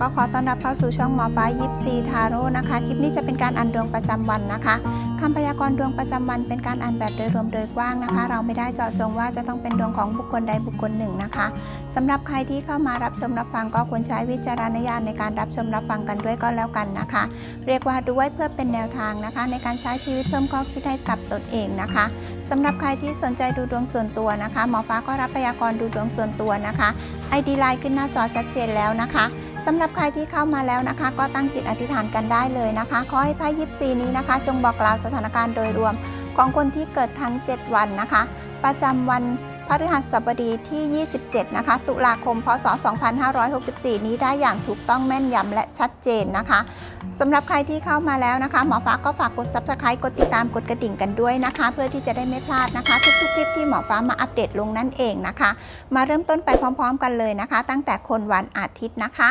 ก็ขอต้อนรับเข้าสู่ช่องหมอปลายิปซีทาโร่นะคะ คลิปนี้จะเป็นการอ่านดวงประจำวันนะคะคำพยากรณ์ดวงประจำวันเป็นการอ่านแบบโดยรวมโดยกว้างนะคะ เราไม่ได้เจาะจงว่าจะต้องเป็นดวงของบุคคลใดบุคคลหนึ่งนะคะสำหรับใครที่เข้ามารับชมรับฟังก็ควรใช้วิจารณญาณในการรับชมรับฟังกันด้วยก็แล้วกันนะคะ เรียกว่าดูไว้เพื่อเป็นแนวทางนะคะ ในการใช้ชีวิตเพิ่มข้อคิดให้กับตนเองนะคะสำหรับใครที่สนใจดูดวงส่วนตัวนะคะ หมอฟ้าก็รับพยากรณ์ดูดวงส่วนตัวนะคะ ID ไลน์ขึ้นหน้าจอชัดเจนแล้วนะคะสำหรับใครที่เข้ามาแล้วนะคะ ก็ตั้งจิตอธิษฐานกันได้เลยนะคะ ขอให้ไพ่ยิปซีนี้นะคะ จงบอกกล่าวสถานการณ์โดยรวมของคนที่เกิดทั้ง 7 วันนะคะ ประจำวัน พฤหัสบดีที่ 27 นะคะ ตุลาคม พศ 2564 นี้ได้อย่างถูกต้องแม่นยำและชัดเจนนะคะสำหรับใครที่เข้ามาแล้วนะคะ หมอฟ้าก็ฝากกด subscribe กดติดตามกดกระดิ่งกันด้วยนะคะ เพื่อที่จะได้ไม่พลาดนะคะ ทุกๆคลิปที่หมอฟ้ามาอัปเดตลงนั่นเองนะคะ มาเริ่มต้นไปพร้อม ๆ กันเลยนะคะ ตั้งแต่คนวันอาทิตย์นะคะ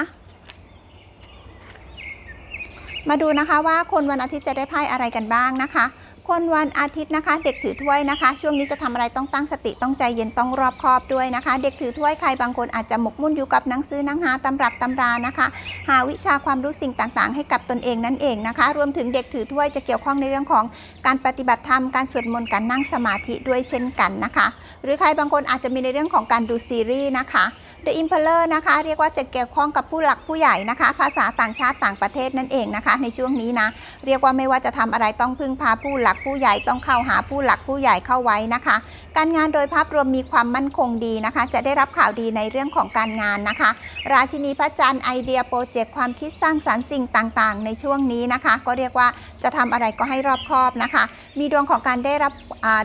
มาดูนะคะว่าคนวันอาทิตย์จะได้ไพ่อะไรกันบ้างนะคะ คนวันอาทิตย์นะคะ เด็กถือถ้วยนะคะ ช่วงนี้จะทำอะไรต้องตั้งสติต้องใจเย็นต้องรอบคอบด้วยนะคะ เด็กถือถ้วยใครบางคนอาจจะหมกมุ่นอยู่กับหนังสือนังหาตำรับตำรานะคะ หาวิชาความรู้สิ่งต่างๆ ให้กับตนเองนั่นเองนะคะ รวมถึงเด็กถือถ้วยจะเกี่ยวข้องในเรื่องของการปฏิบัติธรรมการสวดมนต์การนั่งสมาธิด้วยเช่นกันนะคะ หรือใครบางคนอาจจะมีในเรื่องของการดูซีรีส์นะคะ The Impaler นะคะเรียกว่าจะเกี่ยวข้องกับผู้หลักผู้ใหญ่นะคะ ภาษาต่างชาติต่างประเทศนั่นเองนะคะ ในช่วงนี้นะเรียกว่าไม่ว่าจะทำอะไรต้องพึ่งพาผู้หลักผู้ใหญ่ต้องเข้าหาผู้หลักผู้ใหญ่เข้าไว้นะคะ การงานโดยภาพรวมมีความมั่นคงดีนะคะ จะได้รับข่าวดีในเรื่องของการงานนะคะ ราชินีพระจันทร์ไอเดียโปรเจกต์ความคิดสร้างสรรค์สิ่งต่างๆ ในช่วงนี้นะคะ ก็เรียกว่าจะทำอะไรก็ให้รอบคอบนะคะ มีดวงของการได้รับ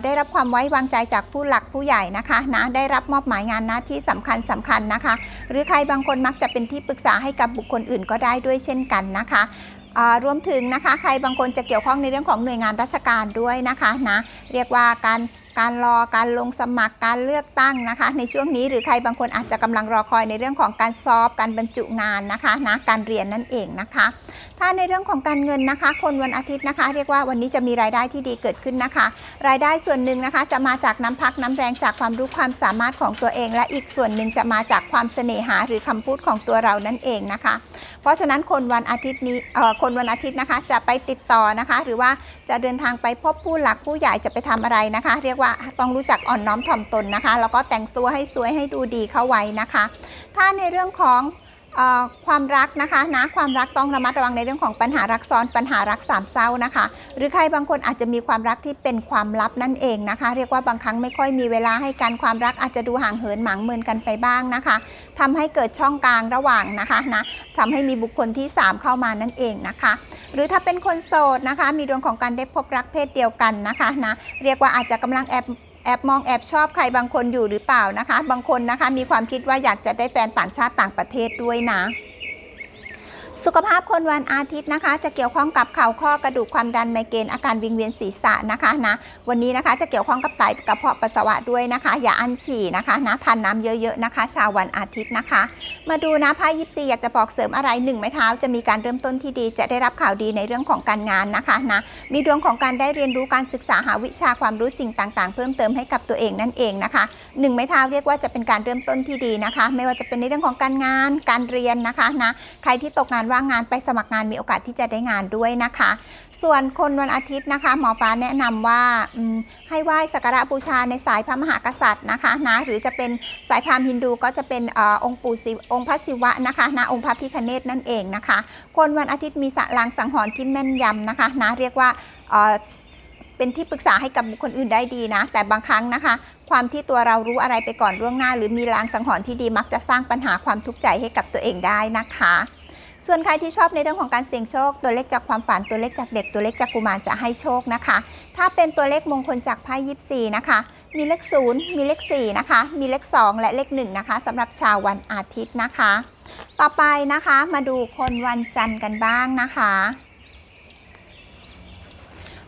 ได้รับความไว้วางใจจากผู้หลักผู้ใหญ่นะคะนะได้รับมอบหมายงานหน้าที่สำคัญสำคัญนะคะ หรือใครบางคนมักจะเป็นที่ปรึกษาให้กับบุคคลอื่นก็ได้ด้วยเช่นกันนะคะ รวมถึงนะคะใครบางคนจะเกี่ยวข้องในเรื่องของหน่วยงานราชการด้วยนะคะนะเรียกว่าการการรอการลงสมัครการเลือกตั้งนะคะ ในช่วงนี้หรือใครบางคนอาจจะกำลังรอคอยในเรื่องของการสอบการบรรจุงานนะคะนะการเรียนนั่นเองนะคะ ถ้าในเรื่องของการเงินนะคะ คนวันอาทิตย์นะคะ เรียกว่าวันนี้จะมีรายได้ที่ดีเกิดขึ้นนะคะ รายได้ส่วนหนึ่งนะคะจะมาจากน้ำพักน้ำแรงจากความรู้ความสามารถของตัวเอง และอีกส่วนหนึ่งจะมาจากความเสน่หาหรือคำพูดของตัวเรานั่นเองนะคะ เพราะฉะนั้นคนวันอาทิตย์นี้เอ่อคนวันอาทิตย์นะคะจะไปติดต่อนะคะ หรือว่าจะเดินทางไปพบผู้หลักผู้ใหญ่จะไปทำอะไรนะคะ เรียกว่าต้องรู้จักอ่อนน้อมถ่อมตนนะคะ แล้วก็แต่งตัวให้สวยให้ดูดีเข้าไว้นะคะ ถ้าในเรื่องของ ความรักนะคะนะความรักต้องระมัดระวังในเรื่องของปัญหารักซ้อนปัญหารักสามเศร้านะคะ หรือใครบางคนอาจจะมีความรักที่เป็นความลับนั่นเองนะคะ เรียกว่าบางครั้งไม่ค่อยมีเวลาให้การความรักอาจจะดูห่างเหินหมางเมินกันไปบ้างนะคะทำให้เกิดช่องกลางระหว่างนะคะนะทำให้มีบุคคลที่ 3 เข้ามานั่นเองนะคะ หรือถ้าเป็นคนโสดนะคะ มีดวงของการได้พบรักเพศเดียวกันนะคะนะเรียกว่าอาจจะกำลังแอบ แอบมองแอบชอบใครบางคนอยู่หรือเปล่านะคะ บางคนนะคะมีความคิดว่าอยากจะได้แฟนต่างชาติต่างประเทศด้วยนะ สุขภาพคนวันอาทิตย์นะคะ จะเกี่ยวข้องกับเข่าข้อกระดูกความดันไมเกรนอาการวิงเวียนศีรษะนะคะนะวันนี้นะคะจะเกี่ยวข้องกับไตกระเพาะปัสสาวะด้วยนะคะ อย่าอั้นฉี่นะคะนะทานน้ำเยอะๆนะคะ ชาววันอาทิตย์นะคะ มาดูนะไพ่ยิปซีอยากจะบอกเสริมอะไรหนึ่งไม้เท้าจะมีการเริ่มต้นที่ดี จะได้รับข่าวดีในเรื่องของการงานนะคะนะมีดวงของการได้เรียนรู้การศึกษาหาวิชาความรู้สิ่งต่างๆ เพิ่มเติมให้กับตัวเองนั่นเองนะคะหนึ่งไม้เท้าเรียกว่าจะเป็นการเริ่มต้นที่ดีนะคะ ไม่ว่าจะเป็นในเรื่องของการงาน การเรียนนะคะนะใครที่ตกงานว่างงานไปสมัครงานมีโอกาสที่จะได้งานด้วยนะคะ ส่วนคนวันอาทิตย์นะคะ หมอฟ้าแนะนำว่าให้ไหว้สักการะบูชาในสายพระมหากษัตริย์นะคะนะหรือจะเป็นสายพราหมณ์ฮินดูก็จะเป็นอองค์ปู่ศิวองค์พระศิวะนะคะนะองค์พระพิคเนตนั่นเองนะคะ คนวันอาทิตย์มีสลางสังหรณ์ที่แม่นยำนะคะนะเรียกว่าเอ่อเป็นที่ปรึกษาให้กับบุคคลอื่นได้ดีนะ แต่บางครั้งนะคะ ความที่ตัวเรารู้อะไรไปก่อนล่วงหน้า หรือมีลางสังหรณ์ที่ดีมักจะสร้างปัญหาความทุกข์ใจให้กับตัวเองได้นะคะ ส่วนใครที่ชอบในเรื่องของการเสี่ยงโชค ตัวเลขจากความฝันตัวเลขจากเด็กตัวเลขจากกุมารจะให้โชคนะคะ ถ้าเป็นตัวเลขมงคลจากไพ่ยิปซีนะคะ มีเลข 0 มีเลข 4 นะคะ มีเลข 2 และเลข 1 นะคะสำหรับชาววันอาทิตย์นะคะ ต่อไปนะคะมาดูคนวันจันทร์กันบ้างนะคะ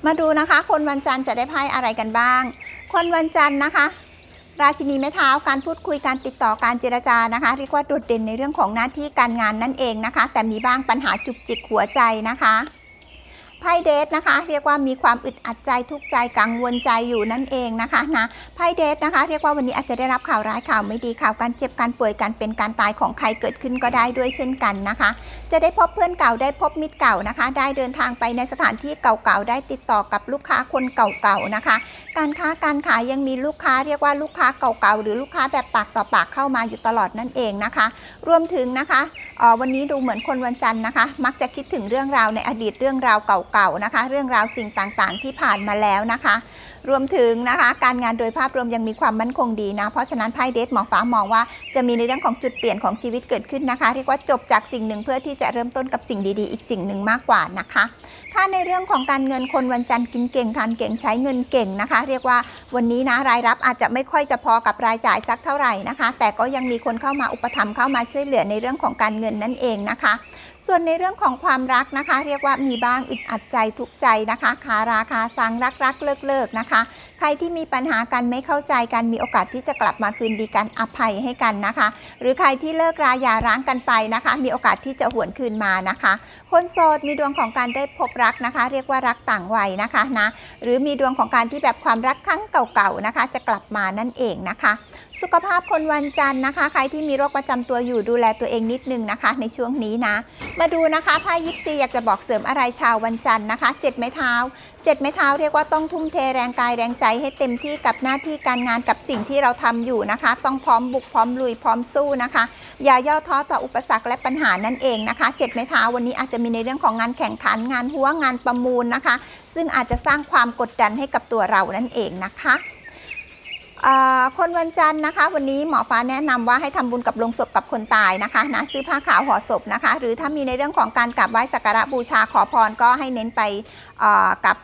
มาดูนะคะ คนวันจันทร์จะได้ไพ่อะไรกันบ้าง คนวันจันทร์นะคะ ราชินีไม้เท้าการพูดคุยการติดต่อการเจรจานะคะ เรียกว่าโดดเด่นในเรื่องของหน้าที่การงานนั่นเองนะคะ แต่มีบ้างปัญหาจุกจิกหัวใจนะคะ ไพ่เดทนะคะ เรียกว่ามีความอึดอัดใจทุกใจกังวลใจอยู่นั่นเองนะคะนะไพ่เดทนะคะ เรียกว่าวันนี้อาจจะได้รับข่าวร้ายข่าวไม่ดีข่าวการเจ็บการป่วยการเป็นการตายของใครเกิดขึ้นก็ได้ด้วยเช่นกันนะคะ จะได้พบเพื่อนเก่าได้พบมิตรเก่านะคะ ได้เดินทางไปในสถานที่เก่าๆได้ติดต่อกับลูกค้าคนเก่าๆนะคะ การค้าการขายยังมีลูกค้าเรียกว่าลูกค้าเก่าๆหรือลูกค้าแบบปากต่อปากเข้ามาอยู่ตลอดนั่นเองนะคะ รวมถึงนะคะเอ่อวันนี้ดูเหมือนคนวันจันทร์นะคะ มักจะคิดถึงเรื่องราวในอดีตเรื่องราวเก่าๆนะคะ เรื่องราวสิ่งต่างๆที่ผ่านมาแล้วนะคะรวมถึงนะคะการงานโดยภาพรวมยังมีความมั่นคงดีนะ เพราะฉะนั้นไพ่เดทหมอฟ้ามองว่าจะมีในเรื่องของจุดเปลี่ยนของชีวิตเกิดขึ้นนะคะ เรียกว่าจบจากสิ่งหนึ่งเพื่อที่จะเริ่มต้นกับสิ่งดีๆ อีกสิ่งหนึ่งมากกว่านะคะ ถ้าในเรื่องของการเงินคนวันจันทร์กินเก่งทานเก่งใช้เงินเก่งนะคะ เรียกว่าวันนี้นะรายรับอาจจะไม่ค่อยจะพอกับรายจ่ายสักเท่าไหร่นะคะ แต่ก็ยังมีคนเข้ามาอุปถัมภ์เข้ามาช่วยเหลือในเรื่องของการเงินนั่นเองนะคะ ส่วนในเรื่องของความรักนะคะ เรียกว่ามีบ้างอึดอัดใจทุกใจนะคะคาราคาซังรักรักเลิกเลิกๆนะคะ ใครที่มีปัญหากันไม่เข้าใจกันมีโอกาสที่จะกลับมาคืนดีกันอภัยให้กันนะคะ หรือใครที่เลิกราหย่าร้างกันไปนะคะ มีโอกาสที่จะหวนคืนมานะคะ คนโสดมีดวงของการได้พบรักนะคะ เรียกว่ารักต่างวัยนะคะนะหรือมีดวงของการที่แบบความรักครั้งเก่าๆนะคะ จะกลับมานั่นเองนะคะ สุขภาพคนวันจันทร์นะคะ ใครที่มีโรคประจำตัวอยู่ดูแลตัวเองนิดนึงนะคะ ในช่วงนี้นะ มาดูนะคะไพ่ยิปซีอยากจะบอกเสริมอะไรชาววันจันทร์นะคะเจ็ดไม้เท้า เจ็ดไม้เท้าเรียกว่าต้องทุ่มเทแรงกายแรงใจให้เต็มที่กับหน้าที่การงานกับสิ่งที่เราทำอยู่นะคะ ต้องพร้อมบุกพร้อมลุยพร้อมสู้นะคะ อย่าย่อท้อต่ออุปสรรคและปัญหานั่นเองนะคะเจ็ดไม้เท้าวันนี้อาจจะมีในเรื่องของงานแข่งขันงานหัวงานประมูลนะคะ ซึ่งอาจจะสร้างความกดดันให้กับตัวเรานั่นเองนะคะคนวันจันทร์นะคะ วันนี้หมอฟ้าแนะนำว่าให้ทำบุญกับโลงศพกับคนตายนะคะนะซื้อผ้าขาวห่อศพนะคะ หรือถ้ามีในเรื่องของการกราบไหว้สักการะบูชาขอพรก็ให้เน้นไปกับ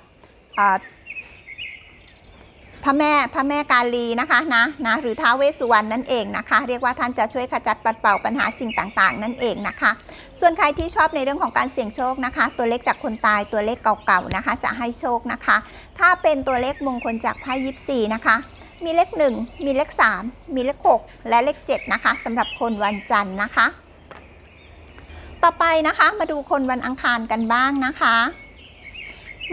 พระแม่พระแม่กาลีนะคะนะนะหรือท้าวเวสสุวรรณนั่นเองนะคะ เรียกว่าท่านจะช่วยขจัดปัดเป่าปัญหาสิ่งต่างๆ นั่นเองนะคะ ส่วนใครที่ชอบในเรื่องของการเสี่ยงโชคนะคะ ตัวเลขจากคนตายตัวเลขเก่าๆนะคะ จะให้โชคนะคะ ถ้าเป็นตัวเลขมงคลจากไพ่ยิปซีนะคะมีเลข 1 มีเลข 3 มีเลข 6 และเลข 7 นะคะสำหรับคนวันจันทร์นะคะ ต่อไปนะคะมาดูคนวันอังคารกันบ้างนะคะ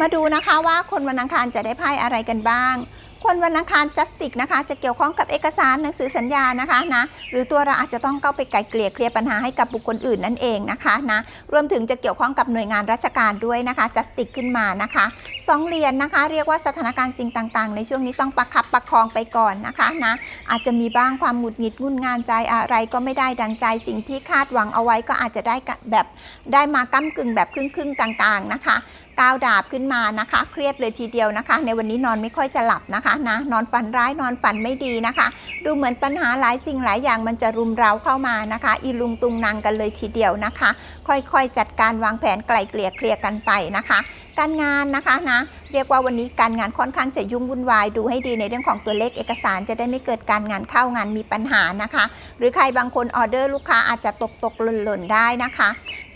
มาดูนะคะว่าคนวันอังคารจะได้ไพ่อะไรกันบ้าง คนวันอังคารจัสติกนะคะ จะเกี่ยวข้องกับเอกสารหนังสือสัญญานะคะนะหรือตัวเราอาจจะต้องเข้าไปไกลเกลี่ยเคลียร์ปัญหาให้กับบุคคลอื่นนั่นเองนะคะนะรวมถึงจะเกี่ยวข้องกับหน่วยงานราชการด้วยนะคะจัสติกขึ้นมานะคะสองเหรียญนะคะ เรียกว่าสถานการณ์สิ่งต่างๆ ในช่วงนี้ต้องประคับประคองไปก่อนนะคะนะอาจจะมีบ้างความหงุดหงิดงุนงานใจอะไรก็ไม่ได้ดังใจสิ่งที่คาดหวังเอาไว้ก็อาจจะได้แบบได้มาก้ากึ่งแบบครึ่งๆกลางๆนะคะก้าวดาบขึ้นมานะคะ เครียดเลยทีเดียวนะคะ ในวันนี้นอนไม่ค่อยจะหลับนะคะนะนอนฝันร้ายนอนฝันไม่ดีนะคะ ดูเหมือนปัญหาหลายสิ่งหลายอย่างมันจะรุมเร้าเข้ามานะคะ อีลุงตุงนางกันเลยทีเดียวนะคะ ค่อยๆจัดการวางแผนไกลเกลี่ยเคลียร์กันไปนะคะการงานนะคะนะเรียกว่าวันนี้การงานค่อนข้างจะยุ่งวุ่นวายดูให้ดีในเรื่องของตัวเลขเอกสารจะได้ไม่เกิดการงานเข้างานมีปัญหานะคะ หรือใครบางคนออเดอร์ลูกค้าอาจจะตกตกหล่นหล่นได้นะคะ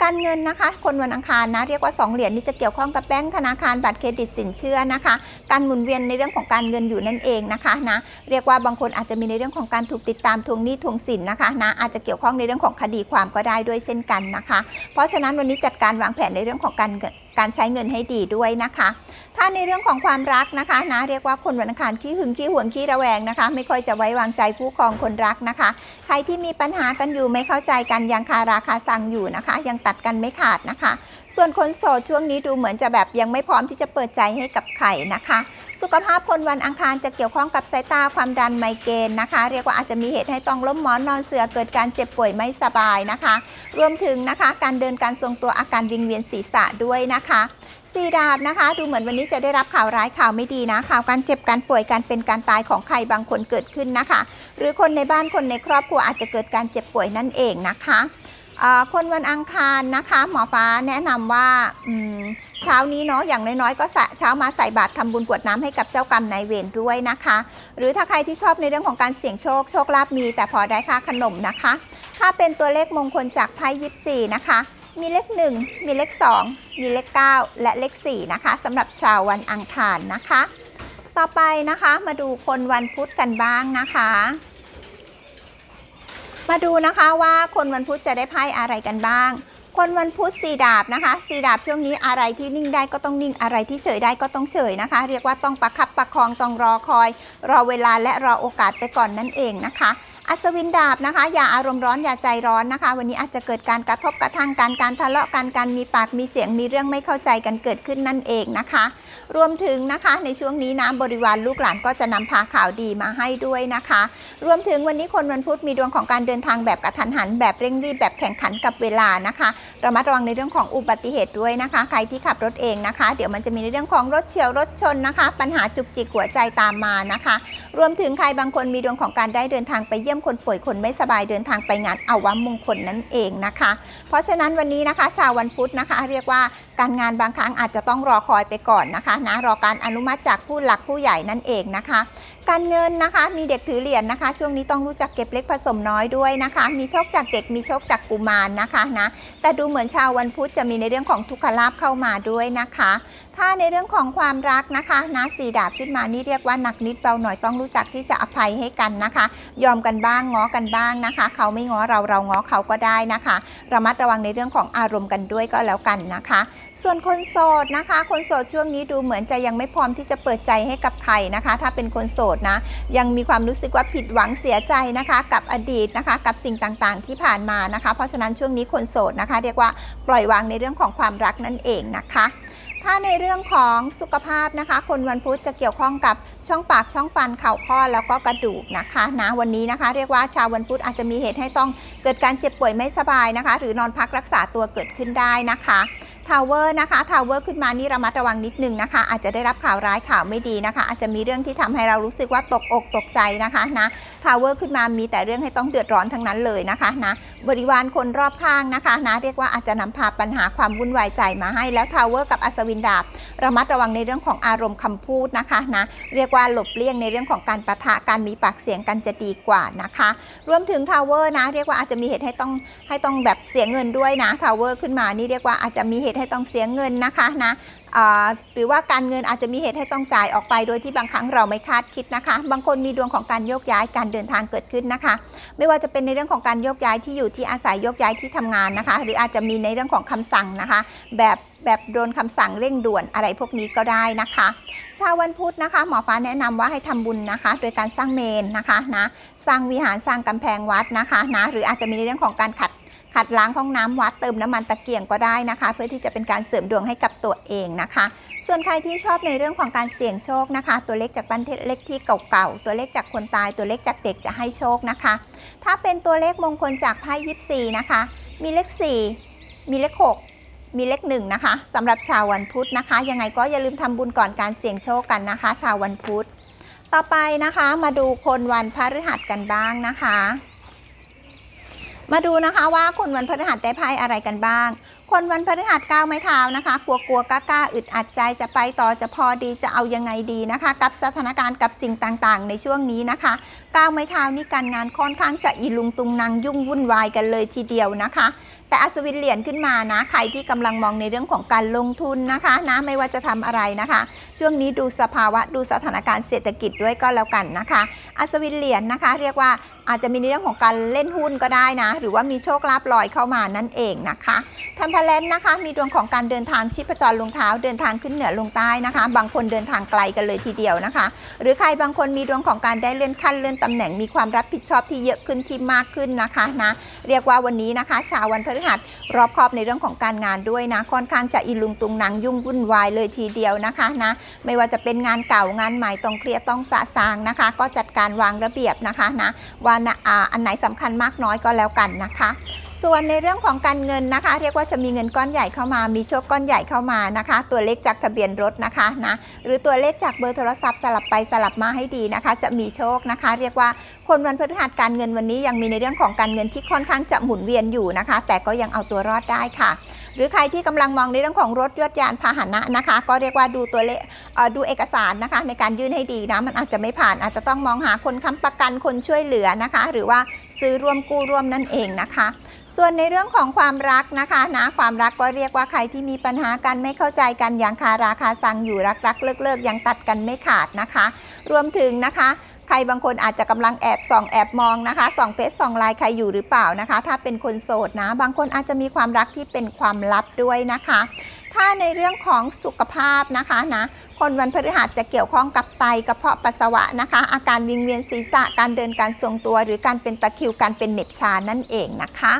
การเงินนะคะ คนวันอังคารนะเรียกว่า 2 เหรียญนี่จะเกี่ยวข้องกับแบงก์ธนาคารบัตรเครดิตสินเชื่อนะคะ การหมุนเวียนในเรื่องของการเงินอยู่นั่นเองนะคะนะเรียกว่าบางคนอาจจะมีในเรื่องของการถูกติดตามทวงหนี้ทวงสินนะคะนะอาจจะเกี่ยวข้องในเรื่องของคดีความก็ได้ด้วยเช่นกันนะคะ เพราะฉะนั้นวันนี้จัดการวางแผนในเรื่องของการ การใช้เงินให้ดีด้วยนะคะ ถ้าในเรื่องของความรักนะคะนะเรียกว่าคนวันอังคารขี้หึงขี้หวงขี้ระแวงนะคะ ไม่ค่อยจะไว้วางใจผู้ครองคนรักนะคะ ใครที่มีปัญหากันอยู่ไม่เข้าใจกันยังคาราคาซังอยู่นะคะ ยังตัดกันไม่ขาดนะคะ ส่วนคนโสดช่วงนี้ดูเหมือนจะแบบยังไม่พร้อมที่จะเปิดใจให้กับใครนะคะ สุขภาพคนวันอังคารจะเกี่ยวข้องกับสายตาความดันไมเกรนนะคะ เรียกว่าอาจจะมีเหตุให้ต้องล้มหมอนนอนเสือเกิดการเจ็บป่วยไม่สบายนะคะ รวมถึงนะคะการเดินการทรงตัวอาการวิงเวียนศีรษะด้วยนะคะสีดาบนะคะ ดูเหมือนวันนี้จะได้รับข่าวร้ายข่าวไม่ดีนะข่าวการเจ็บการป่วยการเป็นการตายของใครบางคนเกิดขึ้นนะคะ หรือคนในบ้านคนในครอบครัวอาจจะเกิดการเจ็บป่วยนั่นเองนะคะคนวันอังคารนะคะ หมอฟ้าแนะนำว่าอืม เช้านี้เนาะอย่างน้อยๆก็เช้ามาใส่บาตรทำบุญกวดน้ำให้กับเจ้ากรรมนายเวรด้วยนะคะ หรือถ้าใครที่ชอบในเรื่องของการเสี่ยงโชคโชคลาภมี แต่พอได้ค่าขนมนะคะ ถ้าเป็นตัวเลขมงคลจากไพ่ยิปซีนะคะ มีเลข 1 มีเลข 2 มีเลข 9 และเลข 4 นะคะสำหรับชาววันอังคารนะคะ ต่อไปนะคะมาดูคนวันพุธกันบ้างนะคะมาดูนะคะว่าคนวันพุธจะได้ไพ่อะไรกันบ้าง คนวันพุธสีดาบนะคะสีดาบช่วงนี้อะไรที่นิ่งได้ก็ต้องนิ่งอะไรที่เฉยได้ก็ต้องเฉยนะคะ เรียกว่าต้องประคับประคองต้องรอคอย รอเวลาและรอโอกาสไปก่อนนั่นเองนะคะ อัศวินดาบนะคะ อย่าอารมณ์ร้อนอย่าใจร้อนนะคะ วันนี้อาจจะเกิดการกระทบกระทั่งการการทะเลาะกันการมีปากมีเสียงมีเรื่องไม่เข้าใจกันเกิดขึ้นนั่นเองนะคะ รวมถึงนะคะในช่วงนี้นะบริวารลูกหลานก็จะนำพาข่าวดีมาให้ด้วยนะคะ รวมถึงวันนี้คนวันพุธมีดวงของการเดินทางแบบกระทันหัน แบบเร่งรีบแบบแข่งขันกับเวลานะคะระมัดระวังในเรื่องของอุบัติเหตุด้วยนะคะ ใครที่ขับรถเองนะคะ เดี๋ยวมันจะมีในเรื่องของรถเฉียวรถชนนะคะ ปัญหาจุกจิกหัวใจตามมานะคะ รวมถึงใครบางคนมีดวงของการได้เดินทางไปเยี่ยมคนป่วยคนไม่สบายเดินทางไปงานอาวมงคลนั่นเองนะคะ เพราะฉะนั้นวันนี้นะคะ ชาววันพุธนะคะ เรียกว่า การงานบางครั้งอาจจะต้องรอคอยไปก่อนนะคะนะรอการอนุมัติจากผู้หลักผู้ใหญ่นั่นเองนะคะ การเงินนะคะมีเด็กถือเหรียญนะคะ ช่วงนี้ต้องรู้จักเก็บเล็กผสมน้อยด้วยนะคะ มีโชคจากเด็กมีโชคจากกุมารนะคะนะแต่ดูเหมือนชาววันพุธจะมีในเรื่องของทุกขลาภเข้ามาด้วยนะคะ ถ้าในเรื่องของความรักนะคะนะสีดาบขึ้นมานี่เรียกว่าหนักนิดเบาหน่อยต้องรู้จักที่จะอภัยให้กันนะคะ ยอมกันบ้างง้อกันบ้างนะคะ เขาไม่ง้อเราเราง้อเขาก็ได้นะคะ ระมัดระวังในเรื่องของอารมณ์กันด้วยก็แล้วกันนะคะ ส่วนคนโสดนะคะ คนโสดช่วงนี้ดูเหมือนจะยังไม่พร้อมที่จะเปิดใจให้กับใครนะคะ ถ้าเป็นคนโสดนะยังมีความรู้สึกว่าผิดหวังเสียใจนะคะ กับอดีตนะคะ กับสิ่งต่างๆ ที่ผ่านมานะคะ เพราะฉะนั้นช่วงนี้คนโสดนะคะ เรียกว่าปล่อยวางในเรื่องของความรักนั่นเองนะคะ ถ้าในเรื่องของสุขภาพนะคะ คนวันพุธจะเกี่ยวข้องกับ ช่องปากช่องฟันเข่าข้อแล้วก็กระดูกนะคะนะวันนี้นะคะ เรียกว่าชาววันพุธอาจจะมีเหตุให้ต้องเกิดการเจ็บป่วยไม่สบายนะคะ หรือนอนพักรักษาตัวเกิดขึ้นได้นะคะทาวเวอร์นะคะทาวเวอร์ขึ้นมานี่ระมัดระวังนิดนึงนะคะ อาจจะได้รับข่าวร้ายข่าวไม่ดีนะคะ อาจจะมีเรื่องที่ทำให้เรารู้สึกว่าตกอกตกใจนะคะนะทาวเวอร์ขึ้นมามีแต่เรื่องให้ต้องเดือดร้อนทั้งนั้นเลยนะคะนะบริวารคนรอบข้างนะคะนะเรียกว่าอาจจะนำพาปัญหาความวุ่นวายใจมาให้แล้วทาวเวอร์กับอัศวินดาบระมัดระวังในเรื่องของอารมณ์คำพูดนะคะนะเรียกว่าหลบเลี่ยงในเรื่องของการประทะการมีปากเสียงกันจะดีกว่านะคะ รวมถึงทาวเวอร์นะ เรียกว่าอาจจะมีเหตุให้ต้องให้ต้องแบบเสียเงินด้วยนะทาวเวอร์ขึ้นมานี่เรียกว่าอาจจะมีเหตุให้ต้องเสียเงินนะคะนะหรือว่าการเงินอาจจะมีเหตุให้ต้องจ่ายออกไปโดยที่บางครั้งเราไม่คาดคิดนะคะ บางคนมีดวงของการโยกย้ายการเดินทางเกิดขึ้นนะคะ ไม่ว่าจะเป็นในเรื่องของการโยกย้ายที่อยู่ที่อาศัยโยกย้ายที่ทำงานนะคะ หรืออาจจะมีในเรื่องของคำสั่งนะคะ แบบแบบโดนคำสั่งเร่งด่วนอะไรพวกนี้ก็ได้นะคะชาววันพุธนะคะ หมอฟ้าแนะนำว่าให้ทำบุญนะคะ โดยการสร้างเมนนะคะนะสร้างวิหารสร้างกำแพงวัดนะคะนะหรืออาจจะมีในเรื่องของการขัด ขัดล้างห้องน้ำวัดเติมน้ำมันตะเกียงก็ได้นะคะ เพื่อที่จะเป็นการเสริมดวงให้กับตัวเองนะคะ ส่วนใครที่ชอบในเรื่องของการเสี่ยงโชคนะคะ ตัวเลขจากบ้านเลขที่เก่าๆตัวเลขจากคนตายตัวเลขจากเด็กจะให้โชคนะคะ ถ้าเป็นตัวเลขมงคลจากไพ่ยิปซีนะคะ มีเลข 4 มีเลข 6มีเลขหนึ่งนะคะสำหรับชาววันพุธนะคะ ยังไงก็อย่าลืมทำบุญก่อนการเสี่ยงโชคกันนะคะ ชาววันพุธ ต่อไปนะคะมาดูคนวันพฤหัสกันบ้างนะคะ มาดูนะคะว่าคนวันพฤหัสได้ไพ่อะไรกันบ้าง คนวันพฤหัสก้าวไม้เท้านะคะ กลัวกลัวกล้ากล้าอึดอัดใจจะไปต่อจะพอดีจะเอายังไงดีนะคะ กับสถานการณ์กับสิ่งต่างๆ ในช่วงนี้นะคะ ก้าวไม้เท้านี่การงานค่อนข้างจะอีลุงตุงนางยุ่งวุ่นวายกันเลยทีเดียวนะคะ แต่อัศวินเหรียญขึ้นมานะใครที่กำลังมองในเรื่องของการลงทุนนะคะนะไม่ว่าจะทำอะไรนะคะ ช่วงนี้ดูสภาวะดูสถานการณ์เศรษฐกิจด้วยก็แล้วกันนะคะ อัศวินเหรียญนะคะ เรียกว่าอาจจะมีในเรื่องของการเล่นหุ้นก็ได้นะ หรือว่ามีโชคลาภลอยเข้ามานั่นเองนะคะทัมพเลนนะคะ มีดวงของการเดินทางชีพจรลงเท้าเดินทางขึ้นเหนือลงใต้นะคะ บางคนเดินทางไกลกันเลยทีเดียวนะคะ หรือใครบางคนมีดวงของการได้เลื่อนขั้นเลื่อนตำแหน่งมีความรับผิดชอบที่เยอะขึ้นที่มากขึ้นนะคะนะเรียกว่าวันนี้นะคะชาววันพฤหัสรอบครอบในเรื่องของการงานด้วยนะค่อนข้างจะอิลุงตุงหนังยุ่งวุ่นวายเลยทีเดียวนะคะนะไม่ว่าจะเป็นงานเก่างานใหม่ต้องเคลียร์ต้องสะสางนะคะ ก็จัดการวางระเบียบนะคะนะว่านอันไหนสำคัญมากน้อยก็แล้วกันนะคะ ส่วนในเรื่องของการเงินนะคะ เรียกว่าจะมีเงินก้อนใหญ่เข้ามามีโชคก้อนใหญ่เข้ามานะคะ ตัวเลขจากทะเบียนรถนะคะนะหรือตัวเลขจากเบอร์โทรศัพท์สลับไปสลับมาให้ดีนะคะ จะมีโชคนะคะ เรียกว่าคนวันพฤหัสการเงินวันนี้ยังมีในเรื่องของการเงินที่ค่อนข้างจะหมุนเวียนอยู่นะคะ แต่ก็ยังเอาตัวรอดได้ค่ะ หรือใครที่กำลังมองในเรื่องของรถยนต์ยานพาหนะนะคะ ก็เรียกว่าดูตัวเลขดูเอกสารนะคะ ในการยื่นให้ดีนะมันอาจจะไม่ผ่านอาจจะต้องมองหาคนค้ำประกันคนช่วยเหลือนะคะ หรือว่าซื้อร่วมกู้ร่วมนั่นเองนะคะ ส่วนในเรื่องของความรักนะคะนะความรักก็เรียกว่าใครที่มีปัญหากันไม่เข้าใจกันอย่างคาราคาซังอยู่รักรักเลิกเลิกยังตัดกันไม่ขาดนะคะ รวมถึงนะคะ ใครบางคนอาจจะกำลังแอบส่องแอบมองนะคะส่องเฟซส่องไลน์ใครอยู่หรือเปล่านะคะ ถ้าเป็นคนโสดนะ บางคนอาจจะมีความรักที่เป็นความลับด้วยนะคะ ถ้าในเรื่องของสุขภาพนะคะนะคนวันพฤหัสจะเกี่ยวข้องกับไตกระเพาะปัสสาวะนะคะ อาการวิงเวียนศีรษะการเดินการทรงตัว หรือการเป็นตะคริวการเป็นเหน็บชานั่นเองนะคะ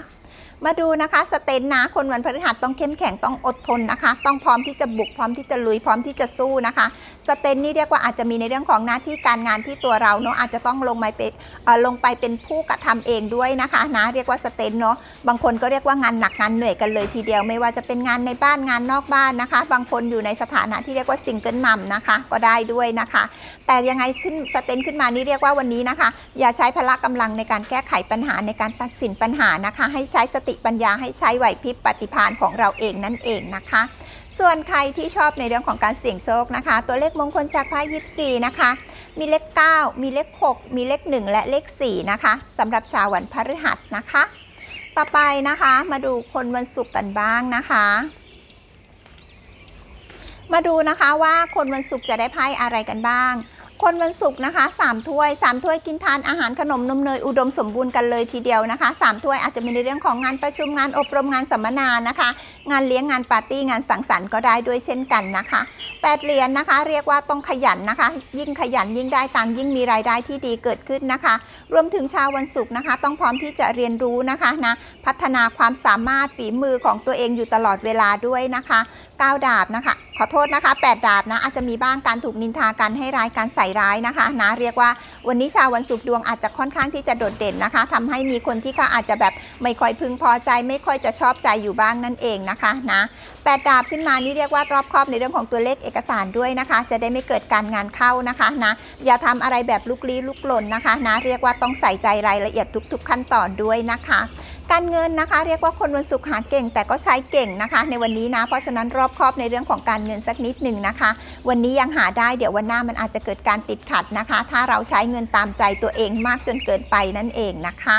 มาดูนะคะสเตนนะคนวันพฤหัสต้องเข้มแข็งต้องอดทนนะคะ ต้องพร้อมที่จะบุกพร้อมที่จะลุยพร้อมที่จะสู้นะคะ สเตนนี่เรียกว่าอาจจะมีในเรื่องของหน้าที่การงานที่ตัวเราเนาะอาจจะต้องลงมาเป็นเอ่อลงไปเป็นผู้กระทำเองด้วยนะคะนะเรียกว่าสเตนเนาะบางคนก็เรียกว่างานหนักงานเหนื่อยกันเลยทีเดียว ไม่ว่าจะเป็นงานในบ้านงานนอกบ้านนะคะ บางคนอยู่ในสถานะที่เรียกว่าซิงเกิลมัมนะคะก็ได้ด้วยนะคะ แต่ยังไงขึ้นสเตนขึ้นมานี่เรียกว่าวันนี้นะคะ อย่าใช้พละกำลังในการแก้ไขปัญหาในการตัดสินปัญหานะคะ ให้ใช้สติปัญญาให้ใช้ไหวพริบปฏิภาณของเราเองนั่นเองนะคะ ส่วนใครที่ชอบในเรื่องของการเสี่ยงโชคนะคะ ตัวเลขมงคลจากไพ่ยิปซีนะคะ มีเลข 9 มีเลข 6 มีเลข 1 และเลข 4 นะคะสำหรับชาววันพฤหัสนะคะ ต่อไปนะคะมาดูคนวันศุกร์กันบ้างนะคะ มาดูนะคะว่าคนวันศุกร์จะได้ไพ่อะไรกันบ้าง คนวันศุกร์นะคะ3ถ้วย3ถ้วยกินทานอาหารขนมนมเนยอุดมสมบูรณ์กันเลยทีเดียวนะคะ3ถ้วยอาจจะมีในเรื่องของงานประชุมงานอบรมงานสัมมนานะคะ งานเลี้ยงงานปาร์ตี้งานสังสรรค์ก็ได้ด้วยเช่นกันนะคะ8เหรียญนะคะ เรียกว่าต้องขยันนะคะ ยิ่งขยันยิ่งได้ตังยิ่งมีรายได้ที่ดีเกิดขึ้นนะคะ รวมถึงชาววันศุกร์นะคะ ต้องพร้อมที่จะเรียนรู้นะคะนะพัฒนาความสามารถฝีมือของตัวเองอยู่ตลอดเวลาด้วยนะคะ 9 ดาบนะคะ ขอโทษนะคะ 8 ดาบนะอาจจะมีบ้างการถูกนินทาการให้ร้ายการใส่ร้ายนะคะนะเรียกว่าวันนี้ชาววันศุกร์ดวงอาจจะค่อนข้างที่จะโดดเด่นนะคะทำให้มีคนที่เขาอาจจะแบบไม่ค่อยพึงพอใจ ไม่ค่อยจะชอบใจอยู่บ้างนั่นเองนะคะนะ แปดาบขึ้นมานี่เรียกว่ารอบครอบในเรื่องของตัวเลขเอกสารด้วยนะคะ จะได้ไม่เกิดการงานเข้านะคะนะอย่าทำอะไรแบบลุกลี้ลุกลนนะคะนะเรียกว่าต้องใส่ใจรายละเอียดทุก ๆ ขั้นตอนด้วยนะคะการเงินนะคะเรียกว่าคนวันศุกร์หาเก่งแต่ก็ใช้เก่งนะคะ ในวันนี้นะ เพราะฉะนั้นรอบครอบในเรื่องของการเงินสักนิดหนึ่งนะคะ วันนี้ยังหาได้เดี๋ยววันหน้ามันอาจจะเกิดการติดขัดนะคะ ถ้าเราใช้เงินตามใจตัวเองมากจนเกินไปนั่นเองนะคะ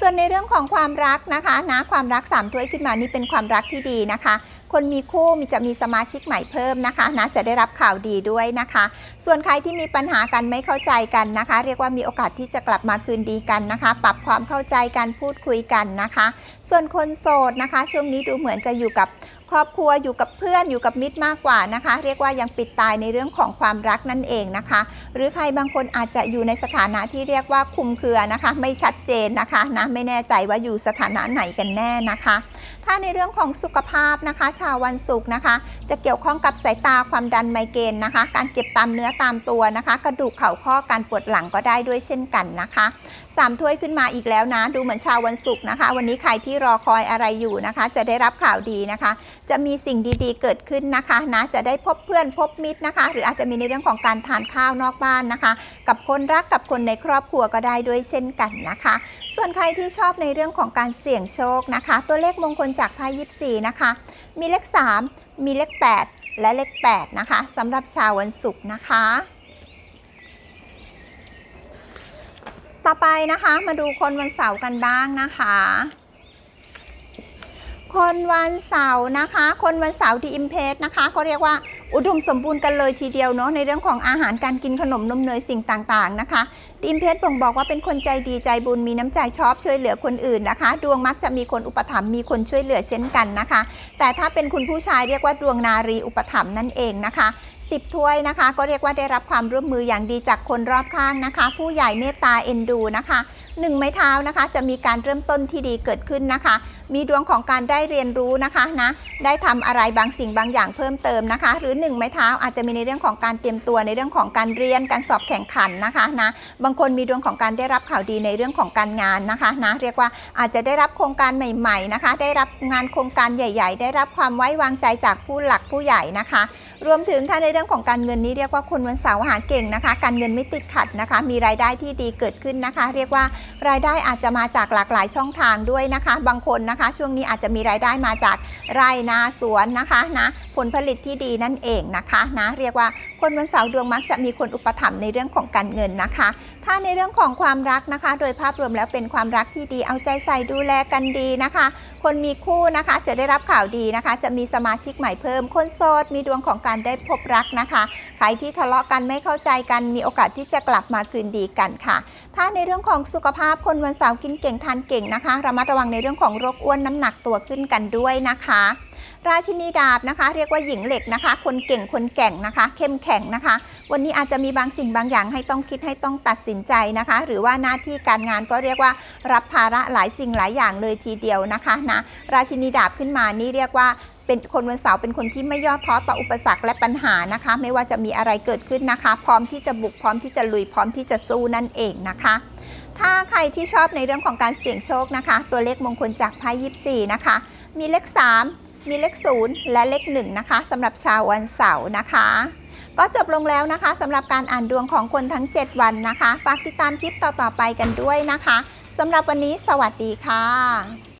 ส่วนในเรื่องของความรักนะคะนะความรักสามถ้วยขึ้นมานี่เป็นความรักที่ดีนะคะ คนมีคู่มีจะมีสมาชิกใหม่เพิ่มนะคะนะจะได้รับข่าวดีด้วยนะคะ ส่วนใครที่มีปัญหากันไม่เข้าใจกันนะคะ เรียกว่ามีโอกาสที่จะกลับมาคืนดีกันนะคะ ปรับความเข้าใจกันพูดคุยกันนะคะส่วนคนโสดนะคะ ช่วงนี้ดูเหมือนจะอยู่กับครอบครัวอยู่กับเพื่อนอยู่กับมิตรมากกว่านะคะ เรียกว่ายังปิดตายในเรื่องของความรักนั่นเองนะคะ หรือใครบางคนอาจจะอยู่ในสถานะที่เรียกว่าคุมเครือนะคะ ไม่ชัดเจนนะคะนะไม่แน่ใจว่าอยู่สถานะไหนกันแน่นะคะ ถ้าในเรื่องของสุขภาพนะคะ ชาววันศุกร์นะคะ จะเกี่ยวข้องกับสายตาความดันไมเกรนนะคะ การเจ็บตามเนื้อตามตัวนะคะ กระดูกเข่าข้อการปวดหลังก็ได้ด้วยเช่นกันนะคะสามถ้วยขึ้นมาอีกแล้วนะ ดูเหมือนชาววันศุกร์นะคะ วันนี้ใครที่รอคอยอะไรอยู่นะคะ จะได้รับข่าวดีนะคะ จะมีสิ่งดีๆเกิดขึ้นนะคะนะจะได้พบเพื่อนพบมิตรนะคะ หรืออาจจะมีในเรื่องของการทานข้าวนอกบ้านนะคะ กับคนรักกับคนในครอบครัวก็ได้ด้วยเช่นกันนะคะ ส่วนใครที่ชอบในเรื่องของการเสี่ยงโชคนะคะ ตัวเลขมงคลจากไพ่ยิปซีนะคะ มีเลข 3 มีเลข 8 และเลข8นะคะสำหรับชาววันศุกร์นะคะ ต่อไปนะคะมาดูคนวันเสาร์กันบ้างนะคะ คนวันเสาร์นะคะ คนวันเสาร์ที่อิมเพสนะคะเขาเรียกว่า อุดมสมบูรณ์กันเลยทีเดียวเนาะในเรื่องของอาหารการกินขนมนมเนยสิ่งต่างๆนะคะอิมเพสบ่งบอกว่าเป็นคนใจดีใจบุญมีน้ำใจชอบช่วยเหลือคนอื่นนะคะ ดวงมักจะมีคนอุปถัมภ์มีคนช่วยเหลือเช่นกันนะคะ แต่ถ้าเป็นคุณผู้ชายเรียกว่าดวงนารีอุปถัมภ์นั่นเองนะคะ10ถ้วยนะคะ ก็เรียกว่าได้รับความร่วมมืออย่างดีจากคนรอบข้างนะคะ ผู้ใหญ่เมตตาเอ็นดูนะคะหนึ่งไม้เท้านะคะ จะมีการเริ่มต้นที่ดีเกิดขึ้นนะคะ มีดวงของการได้เรียนรู้นะคะนะได้ทำอะไรบางสิ่งบางอย่างเพิ่มเติมนะคะ หรือหนึ่งไม้เท้าอาจจะมีในเรื่องของการเตรียมตัวในเรื่องของการเรียนการสอบแข่งขันนะคะนะบางคนมีดวงของการได้รับข่าวดีในเรื่องของการงานนะคะนะเรียกว่าอาจจะได้รับโครงการใหม่ๆนะคะ ได้รับงานโครงการใหญ่ ๆ ได้รับความไว้วางใจจากผู้หลักผู้ใหญ่นะคะ รวมถึงถ้าในเรื่องของการเงินนี้เรียกว่าคนวันเสาร์หาเก่งนะคะ การเงินไม่ติดขัดนะคะ มีรายได้ที่ดีเกิดขึ้นนะคะ เรียกว่ารายได้อาจจะมาจากหลากหลายช่องทางด้วยนะคะ บางคนนะคะช่วงนี้อาจจะมีรายได้มาจากไร่นาสวนนะคะนะผลผลิตที่ดีนั่นเองนะคะนะเรียกว่า คนวันเสาร์ดวงมักจะมีคนอุปถัมภ์ในเรื่องของการเงินนะคะ ถ้าในเรื่องของความรักนะคะ โดยภาพรวมแล้วเป็นความรักที่ดีเอาใจใส่ดูแลกันดีนะคะ คนมีคู่นะคะจะได้รับข่าวดีนะคะ จะมีสมาชิกใหม่เพิ่ม คนโสดมีดวงของการได้พบรักนะคะใครที่ทะเลาะกันไม่เข้าใจกันมีโอกาสที่จะกลับมาคืนดีกันค่ะ ถ้าในเรื่องของสุขภาพคนวันเสาร์กินเก่งทานเก่งนะคะระมัดระวังในเรื่องของโรคอ้วนน้ำหนักตัวขึ้นกันด้วยนะคะ ราชินีดาบนะคะ เรียกว่าหญิงเหล็กนะคะ คนเก่งคนแก่งนะคะ เข้มแข็งนะคะ วันนี้อาจจะมีบางสิ่งบางอย่างให้ต้องคิดให้ต้องตัดสินใจนะคะ หรือว่าหน้าที่การงานก็เรียกว่ารับภาระหลายสิ่งหลายอย่างเลยทีเดียวนะคะนะราชินีดาบขึ้นมานี่เรียกว่าเป็นคนวันเสาร์เป็นคนที่ไม่ย่อท้อต่ออุปสรรคและปัญหานะคะ ไม่ว่าจะมีอะไรเกิดขึ้นนะคะ พร้อมที่จะบุกพร้อมที่จะลุยพร้อมที่จะสู้นั่นเองนะคะถ้าใครที่ชอบในเรื่องของการเสี่ยงโชคนะคะ ตัวเลขมงคลจากไพ่ยิปซีนะคะ มีเลข 3 มีเลข 0 และเลข 1 นะคะสำหรับชาววันเสาร์นะคะ ก็จบลงแล้วนะคะสำหรับการอ่านดวงของคนทั้ง 7 วันนะคะ ฝากติดตามคลิปต่อๆไปกันด้วยนะคะสำหรับวันนี้สวัสดีค่ะ